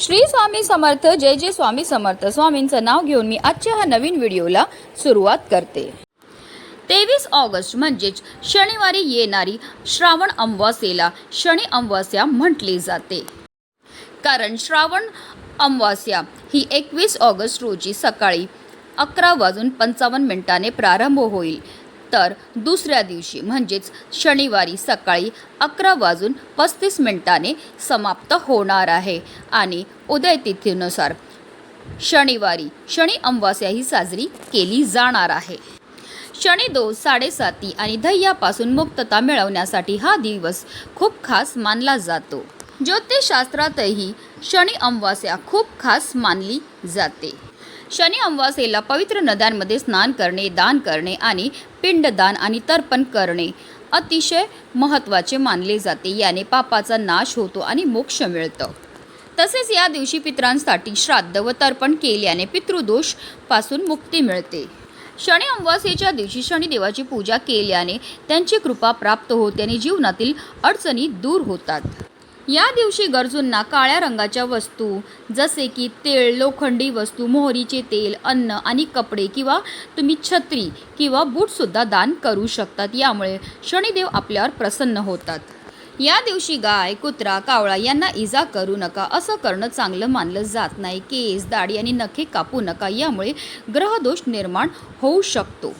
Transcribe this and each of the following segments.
श्री स्वामी समर्थ जय जय स्वामी समर्थ. स्वामींचं नाव घेऊन मी आजच्या ह्या नवीन व्हिडिओला सुरुवात करते. तेवीस ऑगस्ट म्हणजेच शनिवारी येणारी श्रावण अमावास्येला शनी अमावास्या म्हटली जाते. कारण श्रावण अमावास्या ही एकवीस ऑगस्ट रोजी सकाळी अकरा वाजून पंचावन्न मिनिटाने प्रारंभ होईल. तर दुसऱ्या दिवशी म्हणजेच शनिवारी सकाळी अकरा वाजून पस्तीस मिनिटाने समाप्त होणार आहे. आणि उदयतिथीनुसार शनिवारी शनी अमावास्याही साजरी केली जाणार आहे. शनिदोष साडेसाती आणि धैयापासून मुक्तता मिळवण्यासाठी हा दिवस खूप खास मानला जातो. ज्योतिषशास्त्रातही शनी अमावास्या खूप खास मानली जाते. शनी अमावास्येला पवित्र नद्यांमध्ये स्नान करणे दान करणे आणि पिंडदान आणि तर्पण करणे अतिशय महत्त्वाचे मानले जाते. याने पापाचा नाश होतो आणि मोक्ष मिळतं. तसेच या दिवशी पितरांसाठी श्राद्ध व तर्पण केल्याने पितृदोषपासून मुक्ती मिळते. शनी अमावास्येच्या दिवशी शनिदेवाची पूजा केल्याने त्यांची कृपा प्राप्त होते आणि जीवनातील अडचणी दूर होतात. या दिवशी गरजूंना काळ्या रंगाच्या वस्तू जसे की तेल लोखंडी वस्तू मोहरीचे तेल अन्न आणि कपडे किंवा तुम्ही छत्री किंवा बूटसुद्धा दान करू शकतात. यामुळे शनिदेव आपल्यावर प्रसन्न होतात. या दिवशी गाय कुत्रा कावळा यांना इजा करू नका. असं करणं चांगलं मानलं जात नाही. केस दाढी आणि नखे कापू नका. यामुळे ग्रहदोष निर्माण होऊ शकतो.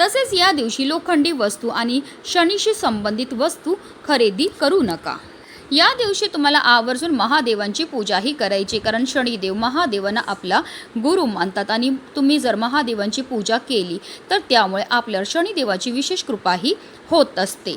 तसेच या दिवशी लोखंडी वस्तू आणि शनीशी संबंधित वस्तू खरेदी करू नका. या दिवशी तुम्हाला आवर्जून महादेवांची पूजाही करायची कारण शनिदेव महादेवांना आपला गुरु मानतात आणि तुम्ही जर महादेवांची पूजा केली तर त्यामुळे आपल्यावर शनिदेवाची विशेष कृपाही होत असते.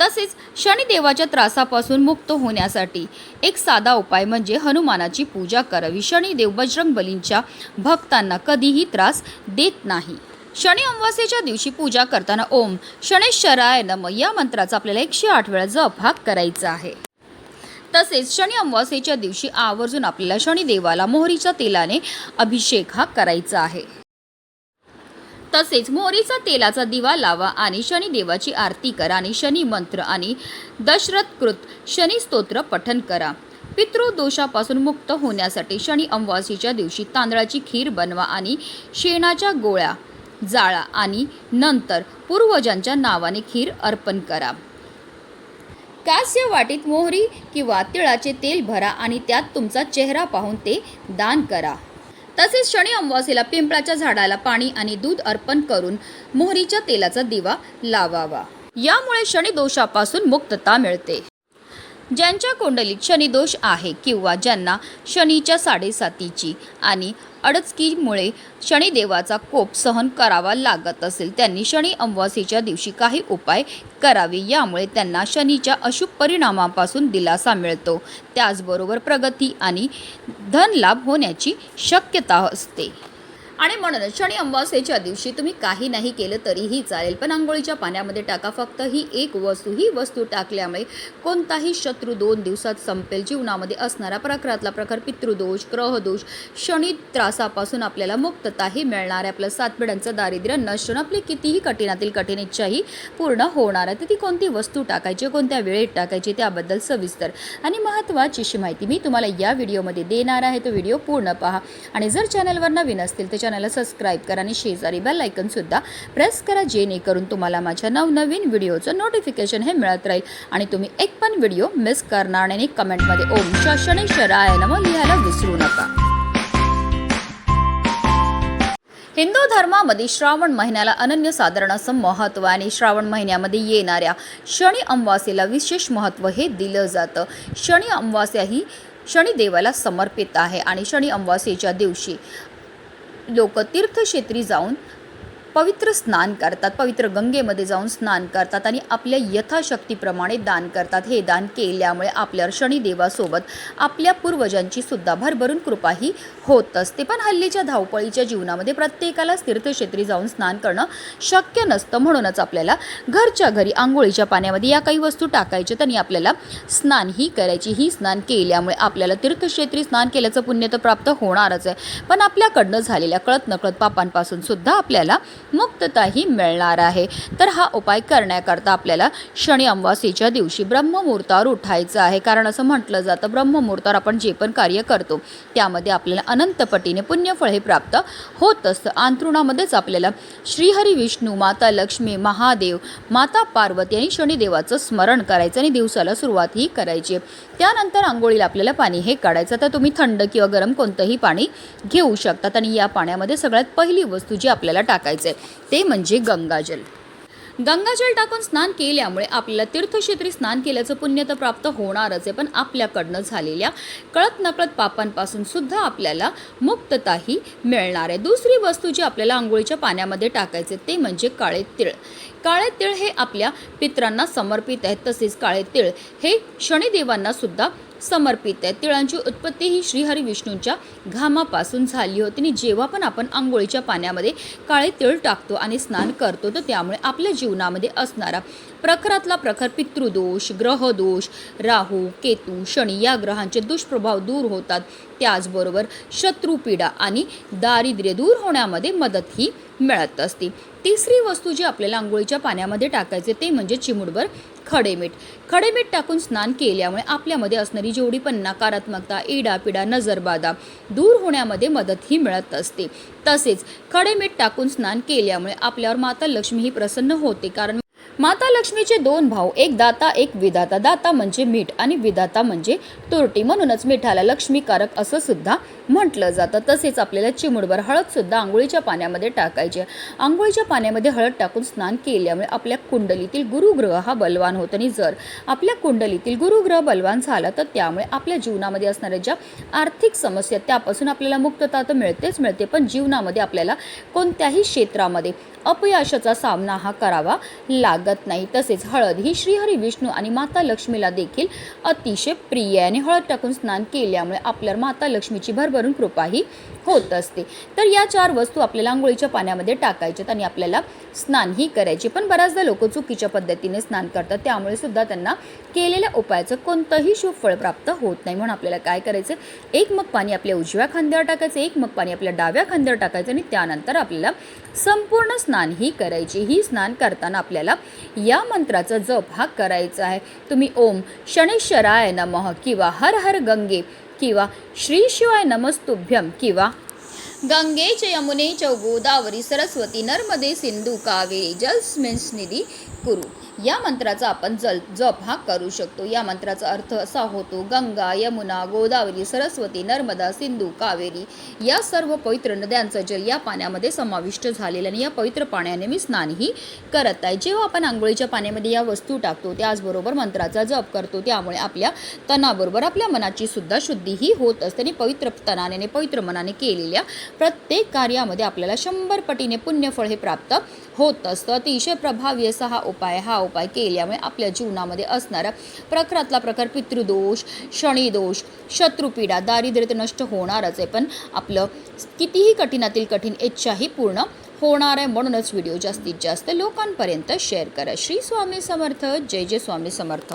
तसेच शनिदेवाच्या त्रासापासून मुक्त होण्यासाठी एक साधा उपाय म्हणजे हनुमानाची पूजा करावी. शनिदेव बजरंग बलींच्या भक्तांना कधीही त्रास देत नाही. शनी अमावास्येच्या दिवशी पूजा करताना ओम शनेश्वराय नम या मंत्राचा आपल्याला एकशे आठ वेळा जप हा करायचा आहे. तसेच शनी अमावास्येच्या दिवशी आवर्जून आपल्याला शनिदेवाला मोहरीच्या तेलाने अभिषेक हा करायचा आहे. तसेच मोहरीचा तेलाचा दिवा लावा आणि शनिदेवाची आरती करा आणि शनी मंत्र आणि दशरथकृत शनी स्तोत्र पठन करा. पितृदोषापासून मुक्त होण्यासाठी शनी अमावास्येच्या दिवशी तांदळाची खीर बनवा आणि शेणाच्या गोळ्या जाळा आणि नंतर पूर्वजांच्या नावाने खीर अर्पण करा. कास्य वाटीत मोहरी किंवा तिळाचे तेल भरा आणि त्यात तुमचा चेहरा पाहून ते दान करा. तसेच शनी अमावास्येला पिंपळाच्या झाडाला पाणी आणि दूध अर्पण करून मोहरीच्या तेलाचा दिवा लावावा. यामुळे शनी दोषापासून मुक्तता मिळते. ज्यांच्या कुंडलीत शनिदोष आहे किंवा ज्यांना शनीच्या साडेसातीची आणि अडचकीमुळे शनिदेवाचा कोप सहन करावा लागत असेल त्यांनी शनी अमावास्येच्या दिवशी काही उपाय करावे. यामुळे त्यांना शनीच्या अशुभ परिणामापासून दिलासा मिळतो. त्याचबरोबर प्रगती आणि धनलाभ होण्याची शक्यता असते. आणि म्हणूनच शनी अमावस्येच्या दिवशी तुम्ही काही नाही केलं तरीही चालेल. पण आंघोळीच्या पाण्यामध्ये टाका. फक्त ही एक वस्तू ही वस्तू टाकल्यामुळे कोणताही शत्रू दोन दिवसात संपेल. जीवनामध्ये असणारा प्रकारातला प्रकार पितृदोष ग्रहदोष शनी त्रासापासून आपल्याला मुक्तताही मिळणार आहे. आपलं सात दारिद्र्य नष्ट होणं, आपली कितीही कठीणातील कठीण इच्छाही पूर्ण होणार आहे. तर ती कोणती वस्तू टाकायची कोणत्या वेळेत टाकायची त्याबद्दल सविस्तर आणि महत्त्वाची अशी माहिती मी तुम्हाला या व्हिडिओमध्ये देणार आहे. तो व्हिडिओ पूर्ण पहा. आणि जर चॅनलवर नवीन असतील त्याच्या चॅनलला सबस्क्राईब करा आणि शेजारी बेल सुद्धा प्रेस करा जेणेकरून तुम्हाला माझ्या नवनवीन व्हिडिओचं नोटिफिकेशन हे मिळत राहील. आणि तुम्ही एक पण व्हिडिओ मिस करणार नाही आणि कमेंटमध्ये ओम श शनेश्वराय नम लिहायला विसरू नका. हिंदू धर्मामध्ये श्रावण महिन्याला अनन्यसाधारण असं महत्त्व आणि श्रावण महिन्यामध्ये येणाऱ्या शनी अमावास्येला विशेष महत्त्व हे दिलं जातं. शनी अमावास्या ही शनिदेवाला समर्पित आहे आणि शनी अमावास्येच्या दिवशी लोक तीर्थक्षेत्री जाऊन पवित्र स्नान करतात पवित्र गंगेमध्ये जाऊन स्नान करतात आणि आपल्या यथाशक्तीप्रमाणे दान करतात. हे दान केल्यामुळे आपल्यावर शनिदेवासोबत आपल्या पूर्वजांची सुद्धा भरभरून कृपाही होत असते. पण हल्लीच्या धावपळीच्या जीवनामध्ये प्रत्येकालाच तीर्थक्षेत्री जाऊन स्नान करणं शक्य नसतं. म्हणूनच आपल्याला घरच्या घरी आंघोळीच्या पाण्यामध्ये या काही वस्तू टाकायच्या आणि आपल्याला स्नान ही करायची. ही स्नान केल्यामुळे आपल्याला तीर्थक्षेत्री स्नान केल्याचं पुण्य तर प्राप्त होणारच आहे. पण आपल्याकडनं झालेल्या कळत नकळत पापांपासून सुद्धा आपल्याला मुक्तताही मिळणार आहे. तर हा उपाय करण्याकरता आपल्याला शनी अमावास्येच्या दिवशी ब्रह्ममुहूर्तावर उठायचं आहे. कारण असं म्हटलं जातं ब्रह्ममुहूर्तावर आपण जे पण कार्य करतो त्यामध्ये आपल्याला अनंतपटीने पुण्यफळ हे प्राप्त होत असतं. अंतरुणामध्येच आपल्याला श्रीहरी विष्णू माता लक्ष्मी महादेव माता पार्वती आणि शनिदेवाचं स्मरण करायचं आणि दिवसाला सुरुवात ही करायची त्यानंतर आंघोळीला आपल्याला पाणी हे काढायचं. तर तुम्ही थंड किंवा गरम कोणतंही पाणी घेऊ शकतात आणि या पाण्यामध्ये सगळ्यात पहिली वस्तू जी आपल्याला टाकायचं आहे ते म्हणजे गंगाजल गंगाजल टाकून स्नान केल्यामुळे आपल्याला तीर्थक्षेत्री स्नान केल्याचं पुण्य तर प्राप्त होणारच आहे. पण आपल्याकडनं झालेल्या कळत नकळत पापांपासून सुद्धा आपल्याला मुक्तताही मिळणार आहे. दुसरी वस्तू जी आपल्याला आंघोळीच्या पाण्यामध्ये टाकायचे ते म्हणजे काळे तिळ. काळे तिळ हे आपल्या पित्रांना समर्पित आहेत तसेच काळे तिळ हे शनिदेवांना सुद्धा समर्पित आहे. तिळांची उत्पत्ती ही श्रीहरी विष्णूंच्या घामापासून झाली होती. आणि जेव्हा पण आपण आंघोळीच्या पाण्यामध्ये काळे तिळ टाकतो आणि स्नान करतो तर त्यामुळे आपल्या जीवनामध्ये असणारा प्रखरातला प्रखर पितृदोष ग्रहदोष राहू केतू शनी या ग्रहांचे दुष्प्रभाव दूर होतात. त्याचबरोबर शत्रुपीडा आणि दारिद्र्य दूर होण्यामध्ये मदतही मिळत असते. तिसरी वस्तू जी आपल्याला आंघोळीच्या पाण्यामध्ये टाकायचे ते म्हणजे चिमुडभर खडेमीठ. खडेमीठ टाकून स्नान केल्यामुळे आपल्यामध्ये असणारी जेवढी पण नकारात्मकता इडापिडा नजरबाधा दूर होण्यामध्ये मदतही मिळत असते. तसेच खडेमीठ टाकून स्नान केल्यामुळे आपल्यावर माता लक्ष्मी ही प्रसन्न होते कारण माता लक्ष्मीचे दोन भाऊ एक दाता एक विधाता. दाता म्हणजे मीठ आणि विधाता म्हणजे तुरटी. म्हणूनच मिठाला लक्ष्मीकारक असं सुद्धा म्हटलं जातं. तसेच आपल्याला चिमुडभर हळद सुद्धा आंघोळीच्या पाण्यामध्ये टाकायची आंघोळीच्या पाण्यामध्ये हळद टाकून स्नान केल्यामुळे आपल्या कुंडलीतील गुरुग्रह हा बलवान होतो आणि जर आपल्या कुंडलीतील गुरुग्रह बलवान झाला तर त्यामुळे आपल्या जीवनामध्ये असणाऱ्या ज्या आर्थिक समस्या त्यापासून आपल्याला मुक्तता तर मिळतेच मिळते पण जीवनामध्ये आपल्याला कोणत्याही क्षेत्रामध्ये अपयशाचा सामना हा करावा लागत नाही. तसेच हळद ही श्रीहरी विष्णू आणि माता लक्ष्मीला देखील अतिशय प्रिय आणि हळद टाकून स्नान केल्यामुळे आपल्यावर माता लक्ष्मीची भरभरून कृपाही होत असते. तर या चार वस्तू आपल्याला आंघोळीच्या पाण्यामध्ये टाकायच्यात आणि आपल्याला स्नानही करायचे. पण बऱ्याचदा लोक चुकीच्या पद्धतीने स्नान करतात. त्यामुळे सुद्धा त्यांना केलेल्या उपायाचं कोणतंही शुभफळ प्राप्त होत नाही. म्हणून आपल्याला काय करायचं? एक मग पाणी आपल्या उजव्या खांद्यावर टाकायचं. एक मग पाणी आपल्या डाव्या खांद्यावर टाकायचं आणि त्यानंतर आपल्याला संपूर्ण स्नान ही करायची. ही स्नान करताना आपल्याला या मंत्राचा जप हा करायचा आहे. तुम्ही ओम शनेश्वराय नमः किंवा हर हर गंगे किंवा श्री शिवाय नमस्तुभ्यम किंवा गंगे च यमुने च गोदावरी सरस्वती नर्मदे सिंधू कावेरी जलस्मिन्स निधी कुरु। या मंत्राचा आपण जल जप हा करू शकतो. या मंत्राचा अर्थ असा होतो गंगा यमुना गोदावरी सरस्वती नर्मदा सिंधू कावेरी या सर्व पवित्र नद्यांचं जल या पाण्यामध्ये समाविष्ट झालेलं आणि या पवित्र पाण्याने मी स्नानही करत आहे. जेव्हा आपण आंघोळीच्या पाण्यामध्ये या वस्तू टाकतो त्याचबरोबर मंत्राचा जप करतो त्यामुळे आपल्या तणाबरोबर आपल्या मनाची सुद्धा शुद्धीही होत असते आणि पवित्र तणाने पवित्र मनाने केलेल्या प्रत्येक कार्यामध्ये आपल्याला शंभर पटीने पुण्यफळ हे प्राप्त होत असतं. अतिशय प्रभावी असा हा उपाय हा उपाय केल्यामुळे आपल्या जीवनामध्ये असणारा प्रखरातला प्रकार पितृदोष शनिदोष शत्रुपीडा दारिद्र्य तर नष्ट होणारच आहे. पण आपलं कितीही कठीणातील कठीण इच्छाही पूर्ण होणार आहे म्हणूनच व्हिडिओ जास्तीत जास्त लोकांपर्यंत शेअर करा. श्री स्वामी समर्थ. जय जय स्वामी समर्थ.